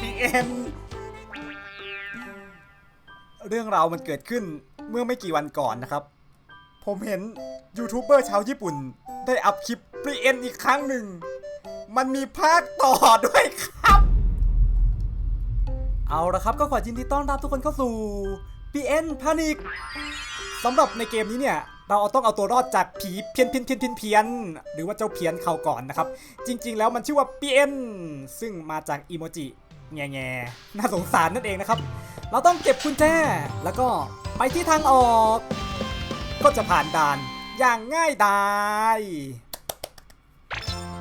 พีเอ็นเรื่องราวมันเกิดขึ้นเมื่อไม่กี่วันก่อนนะครับ ผมเห็นยูทูบเบอร์ชาวญี่ปุ่น ได้อัพคลิปพีเอ็นอีกครั้งหนึ่ง มันมีภาคต่อด้วยครับ เอาละครับก็ขอยินดีต้อนรับทุกคนเข้าสู่ PN Panic สำหรับในเกมนี้เนี่ยเราต้องเอาตัวรอดจากผีเพี้ยนเพี้ยนเพี้ยนเพี้ยนเพี้ยนหรือว่าเจ้าเพี้ยนเขาก่อนนะครับ จริง ๆ แล้วมันชื่อว่า PN ซึ่งมาจากอีโมจิ แง่แง่น่าสงสารนั่นเองนะครับ เราต้องเก็บกุญแจแล้วก็ไปที่ทางออก ก็จะผ่านด่านอย่างง่ายดาย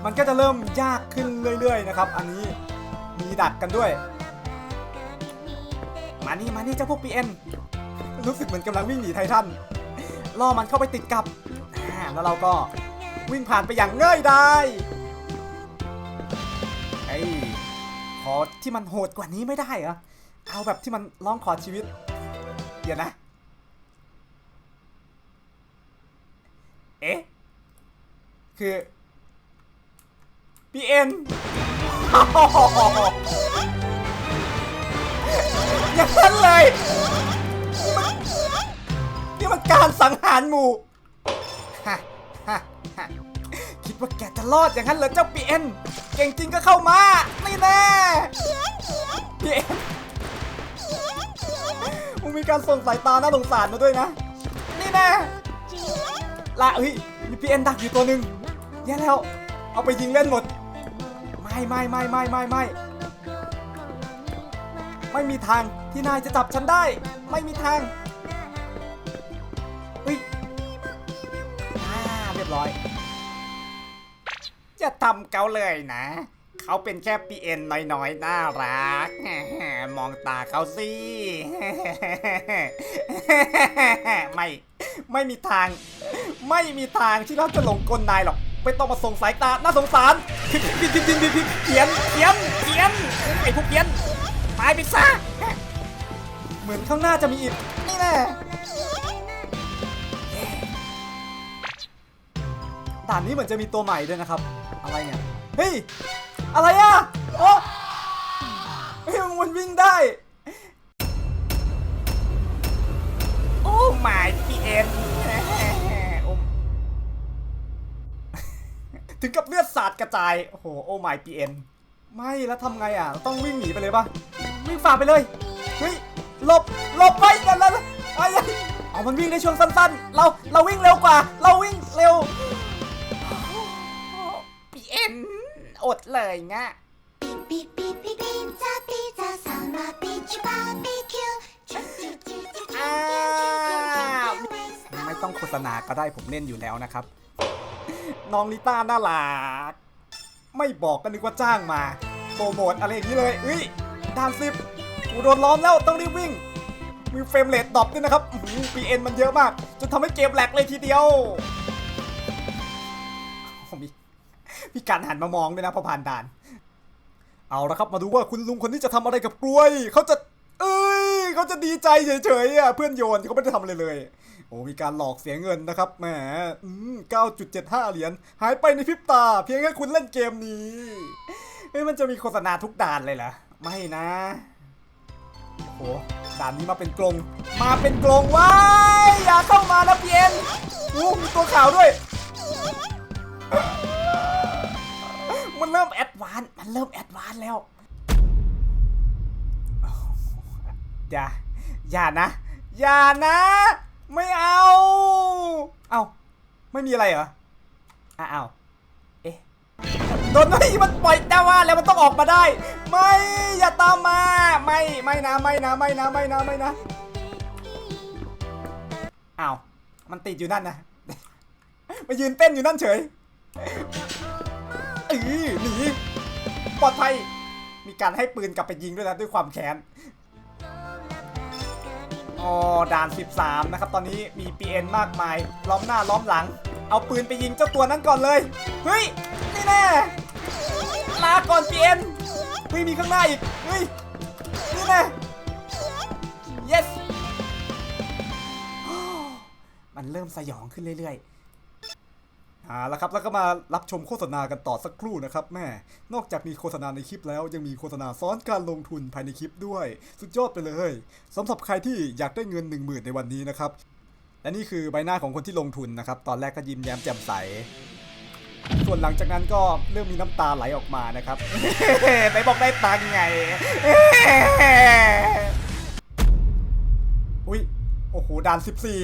มันก็จะเริ่มยากขึ้นเรื่อย ๆ นะครับ อันนี้มีดักกันด้วย มานี่มานี่เจ้าพวก PN รู้สึกเหมือนกำลังวิ่งหนีไททันล่อมันเข้าไปติดกับแล้วเราก็วิ่งผ่านไปอย่างง่ายดายไอ้ ขอที่มันโหดกว่านี้ไม่ได้เหรอ เอาแบบที่มันร้องขอชีวิต เดี๋ยวนะ เอ๊ะ คือ PN อย่างนั้นเลย นี่มันการสังหารหมู่ ว่าแกจะรอดอย่างนั้นเหรอเจ้าปีเอ็นเก่งจริงก็เข้ามาไม่แน่ปีเอ็นมึงมีการส่งสายตาน่าสงสารมาด้วยนะ นี่แน่ละเฮ้ยมีปีเอ็นดักอยู่ตัวหนึ่งแย่แล้ว เอาไปยิงเล่นหมด ไม่ไม่ไม่ไม่ไม่ไม่ไม่มีทางที่นายจะจับฉันได้ ไม่มีทางเฮ้ยอ่าเรียบร้อย จะทำเขาเลยนะ เขาเป็นแค่ปีเอ็นน้อยๆ น่ารัก มองตาเขาสิ ไม่ ไม่มีทาง ไม่มีทางที่เราจะหลงกลนายหรอก ไม่ต้องมาส่งสายตา น่าสงสารพิมพิมพิมพิมพิมพิมเขียนเขียนเขียนไอ้พวกเขียนตายไปซะ เหมือนข้างหน้าจะมีอีก นี่แน่ด่านนี้เหมือนจะมีตัวใหม่ด้วยนะครับ อะไรเนี่ย เฮ้ย อะไรอะโอ้เฮ้ยมันวิ่งได้ โอ้ my pn โอ้ถึงกับเลือดสาดกระจาย โอ้โห โอ้ my pn ไม่แล้วทำไงอะ ต้องวิ่งหนีไปเลยปะวิ่งฝ่าไปเลย เฮ้ย หลบ หลบไปกันแล้วไอ้ยเอามันวิ่งในช่วงสั้นๆ เรา เราวิ่งเร็วกว่า เราวิ่งเร็ว อดเลยงะ อ้าไม่ต้องโฆษณาก็ได้ผมเล่นอยู่แล้วนะครับ น้องลิต้าน่ารัก ไม่บอกก็นึกว่าจ้างมาโปรโมทอะไรอย่างนี้เลยอุ้ยด่านสิบกูโดนล้อมแล้วต้องรีบวิ่ง มีเฟรมเรทดรอปด้วยนะครับปีเอ็นมันเยอะมากจนทำให้เกมแหลกเลยทีเดียว มีการหันมามองด้วยนะพอผ่านด่าน เอาละครับมาดูว่าคุณลุงคนนี้จะทำอะไรกับกล้วย เขาจะ เอ้ยเขาจะดีใจเฉยๆอะเพื่อนโยนเขาไม่ได้ทำอะไรเลย โอ้มีการหลอกเสียเงินนะครับแหมอืม9.75เหรียญหายไปในพริบตา เพียงแค่คุณเล่นเกมนี้เฮ้ยมันจะมีโฆษณาทุกด่านเลยเหรอไม่นะโอ้ด่านนี้มาเป็นกรงมาเป็นกรงว้ายอย่าเข้ามานะเพียนอู้มีตัวขาวด้วย วานมันเริ่มแอดวานแล้วอย่า อย่านะ อย่านะ ไม่เอา เอาไม่มีอะไรเหรออะเอาเอ๊ะโดนไม่มันปล่อยแต่ว่าแล้วมันต้องออกมาได้ ไม่ อย่าตามมา ไม่ ไม่นะ ไม่นะ ไม่นะ ไม่นะ ไม่นะอ้าวมันติดอยู่นั่นนะมายืนเต้นอยู่นั่นเฉยเออหนี ปลอดภัย มีการให้ปืนกลับไปยิงด้วยนะด้วยความแค้นอ๋อด่าน 13 นะครับ ตอนนี้มี PN มากมาย ล้อมหน้าล้อมหลัง เอาปืนไปยิงเจ้าตัวนั้นก่อนเลย เฮ้ย นี่แน่ลาก่อน PN เฮ้ยมีข้างหน้าอีก เฮ้ย นี่แน่ yes มันเริ่มสยองขึ้นเรื่อยๆาแล้วครับแล้วก็มารับชมโฆษณากันต่อสักครู่นะครับแม่นอกจากมีโฆษณาในคลิปแล้วยังมีโฆษณาซ้อนการลงทุนภายในคลิปด้วย สุดยอดไปเลยสำหรับใครที่อยากได้เงิน 1 0,000 ในวันนี้นะครับและนี่คือใบหน้าของคนที่ลงทุนนะครับ ตอนแรกก็ยิ้มแย้มแจ่มใส ส่วนหลังจากนั้นก็เริ่มมีน้ำตาไหลออกมานะครับไหนบอกได้ตังไงอุ้ยโอ้โหด่าน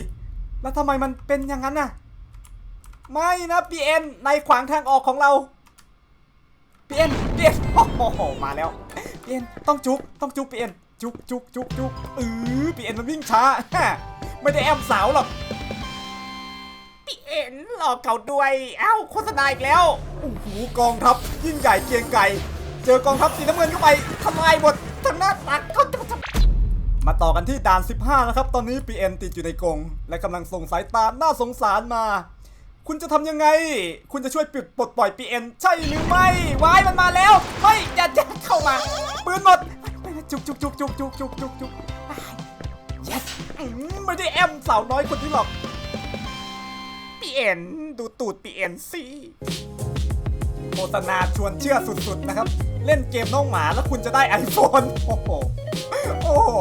14 แล้วทำไมมันเป็นอย่างนั้นน่ะ ไม่นะพีเอ็นในขวางทางออกของเราพีเอ็นพีเอ็นโอ้โหมาแล้วพีเอ็นต้องจุกต้องจุกพีเอ็นจุกจุกจุกจุกเออพีเอ็นมันวิ่งช้าไม่ได้แอมสาวหรอกพีเอ็นหลอกเขาด้วยเอ้าโฆษณาอีกแล้วโอ้โหกองทัพยิ่งใหญ่เกียงไกรเจอกองทัพสีน้ำเงินเข้าไปทำลายหมดทั้งหน้าตักเขาจะมาต่อกันที่ด่าน 15 นะครับ ตอนนี้ปีเอ็นติดอยู่ในกรงและกำลังส่งสายตาหน่าสงสารมา คุณจะทำยังไง คุณจะช่วยปิดปลดปล่อยปีเอ็นใช่หรือไม่วายมันมาแล้วเฮ้ยอย่าอย่าเข้ามาปืนหมดจุกจุกจุกจุกจุกจุกจุกจุก yes ไม่ได้แอมสาวน้อยคนนี้หรอกปีเอ็นดูตูดปีเอ็นสิโฆษณาชวนเชื่อสุดๆนะครับ เล่นเกมน้องหมาแล้วคุณจะได้ iPhone โอ้โหโอ้โห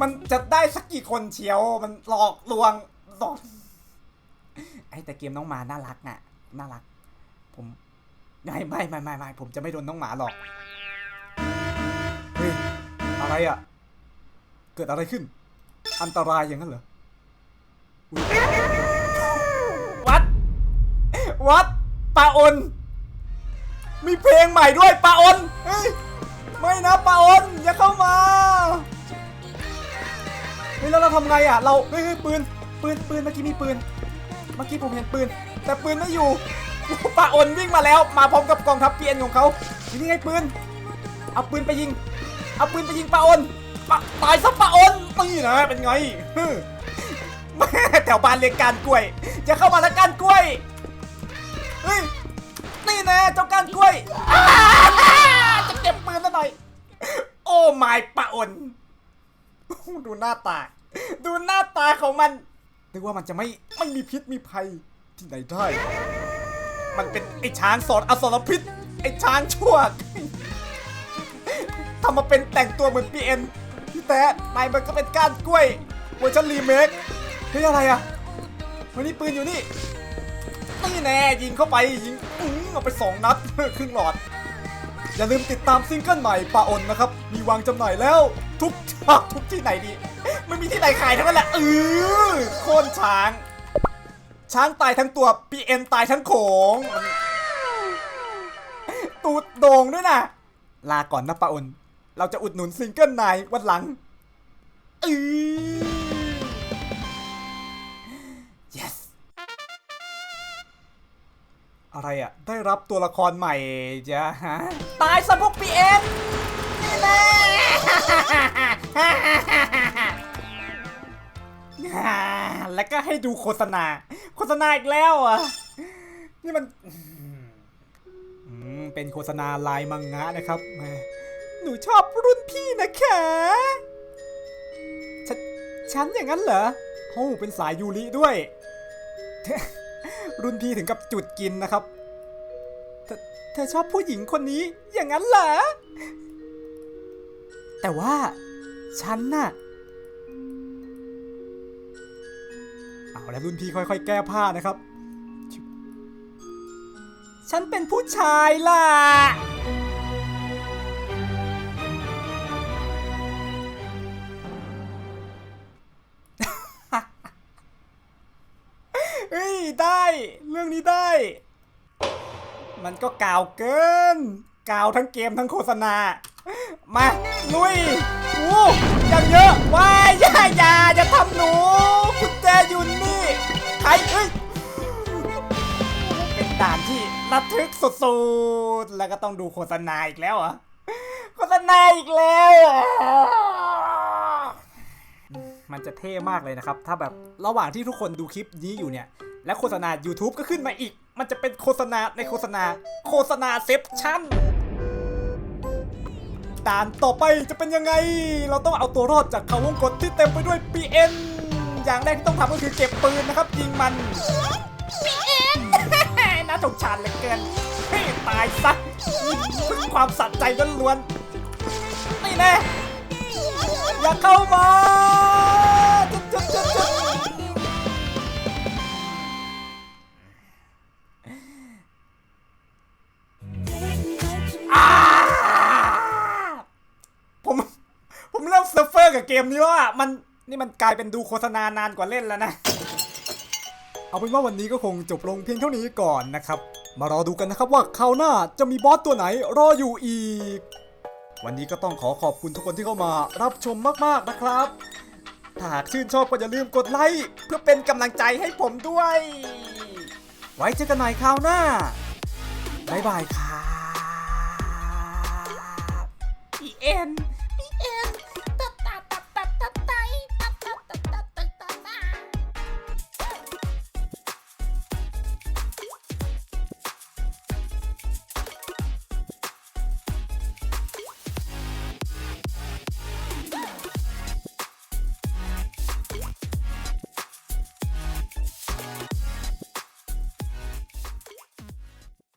มันจะได้สักกี่คนเชียวมันหลอกลวงหลอก แต่เกมน้องหมาน่ารักน่ะ น่ารัก ผมไม่ไม่ไม่ไม่ไม่ผมจะไม่โดนน้องหมาหรอก เฮ้ย อะไรอะ เกิดอะไรขึ้น อันตรายอย่างนั้นเหรอ วัด วัดปาอนมีเพลงใหม่ด้วยปาอนเฮ้ย ไม่นะปาอนอย่าเข้ามาเฮ้ยแล้วเราทำไงอะ เรา เฮ้ยปืน ปืน ปืน เมื่อกี้มีปืน เมื่อกี้ผมเห็นปืน แต่ปืนไม่อยู่ปาออนวิ่งมาแล้ว มาพร้อมกับกองทัพเปียนของเขาทีนี่ไงปืน เอาปืนไปยิง เอาปืนไปยิงปาออนปะตายซะปาออนนี่นะเป็นไงแม่แถวบ้านเรียกการกล้วย จะเข้ามาแล้วการกล้วยเฮ้ยนี่แน่เจ้าการกล้วยจะเก็บปืนซะหน่อย โอ้ไม่ปะอนดูหน้าตา ดูหน้าตาของมัน นึกว่ามันจะไม่ไม่มีพิษมีภัยที่ไหนได้ มันเป็นไอ้ช้างสอนอสรพิษ ไอ้ช้างชั่วทำมาเป็นแต่งตัวเหมือนพีเอ็นพี่แต่นายมันก็เป็นก้านกล้วยเวอร์ชันรีเมคเฮ้ยอะไรอะวันนี้ปืนอยู่นี่นี่แน่ยิงเข้าไปยิงอื้อเอาไปสองนัดครึ่งหลอด อย่าลืมติดตามซิงเกิลใหม่ปาอนนะครับ มีวางจำหน่ายแล้วทุกทุกที่ไหนดี ไม่มีที่ไหนขายทั้งนั้นแหละเออโค่นช้าง ช้างตายทั้งตัวปีเอ็นตายทั้งโขง ตูดโด่งด้วยนะลาก่อนนะปาอนเราจะอุดหนุนซิงเกิลนายวันหลังเออ yes อะไรอะได้รับตัวละครใหม่จ้ะฮะตายซะพวกพีเอ็นนี่แน่ แล้วก็ให้ดูโฆษณา โฆษณาอีกแล้วอะ นี่มันอืมเป็นโฆษณาลายมังงะนะครับแหมหนูชอบรุ่นพี่นะคะฉฉันอย่างนั้นเหรอโอ้เป็นสายยูริด้วย รุ่นพี่ถึงกับจุดกินนะครับ เธอชอบผู้หญิงคนนี้อย่างนั้นเหรอ แต่ว่าฉันน่ะ เอาแล้วรุ่นพี่ค่อยๆ แก้ผ้านะครับ ฉันเป็นผู้ชายล่ะ เฮ้ย ได้ เรื่องนี้ได้ มันก็กาวเกิน กาวทั้งเกมทั้งโฆษณา มา ลุยโอ้ยังเยอะว้ายอย่าอย่าอย่าทำหนูกุญแจอยู่นี่ ใครเอ้ยเป็นด่านที่ระทึกสุดๆ แล้วก็ต้องดูโฆษณาอีกแล้วเหรอโฆษณาอีกแล้ว มันจะเท่มากเลยนะครับ ถ้าแบบระหว่างที่ทุกคนดูคลิปนี้อยู่เนี่ย และโฆษณา YouTube ก็ขึ้นมาอีก มันจะเป็นโฆษณาในโฆษณา โฆษณาเซฟชั่นด่านต่อไปจะเป็นยังไง เราต้องเอาตัวรอดจากเขาวงกตที่เต็มไปด้วย PN อย่างแรกที่ต้องทำก็คือเก็บปืนนะครับยิงมัน PN าสงสารเหลือเกินให้ตายซะเพื่อความสะใจล้วนๆนี่แน่อย่าเข้ามาจุดจุดจุดจุดอ้าผมผมเริ่มเซิร์ฟเฟอร์กับเกมนี้แล้วอะมัน นี่มันกลายเป็นดูโฆษณานานกว่าเล่นแล้วนะ เอาเป็นว่าวันนี้ก็คงจบลงเพียงเท่านี้ก่อนนะครับ มารอดูกันนะครับว่าคราวหน้าจะมีบอสตัวไหนรออยู่อีก วันนี้ก็ต้องขอขอบคุณทุกคนที่เข้ามารับชมมากๆนะครับ ถ้าหากชื่นชอบก็อย่าลืมกดไลค์เพื่อเป็นกำลังใจให้ผมด้วย ไว้เจอกันใหม่คราวหน้าบ๊ายบายครับอีเอ็น